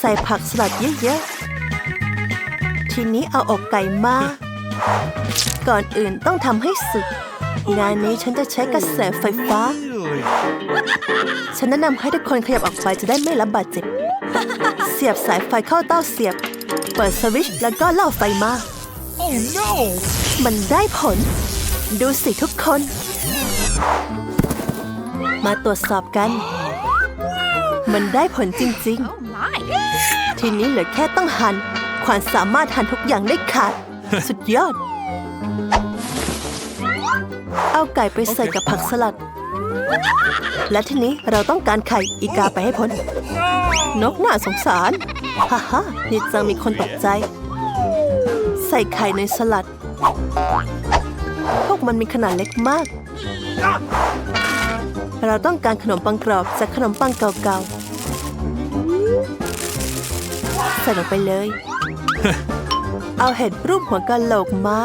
ใส่ผักสลัดเยอะๆ ทีนี้เอาอกไก่มา ก่อนอื่นต้องทำให้สุกงานนี้ฉันจะใช้กระแสไฟฟ้า ฉันแนะนำให้ทุกคนขยับออกไปจะได้ไม่รับบาดเจ็บ เสียบสายไฟเข้าเต้าเสียบ เปิดสวิตช์แล้วก็เล่าไฟมา Oh no! มันได้ผล ดูสิทุกคน มาตรวจสอบกัน มันได้ผลจริง ๆ ทีนี้เหลือแค่ต้องหันความสามารถหันทุกอย่างได้ขาด สุดยอด เอาไก่ไปใส่กับผักสลัด และทีนี้เราต้องการไข่อีกาไปให้พ้น นกน่าสงสาร ฮ่าฮ่านี่จังมีคนตกใจ ใส่ไข่ในสลัด พวกมันมีขนาดเล็กมาก เราต้องการขนมปังกรอบจากขนมปังเก่าๆใส่ลงไปเลย เอาเห็ดรูปหัวกะโหลกมา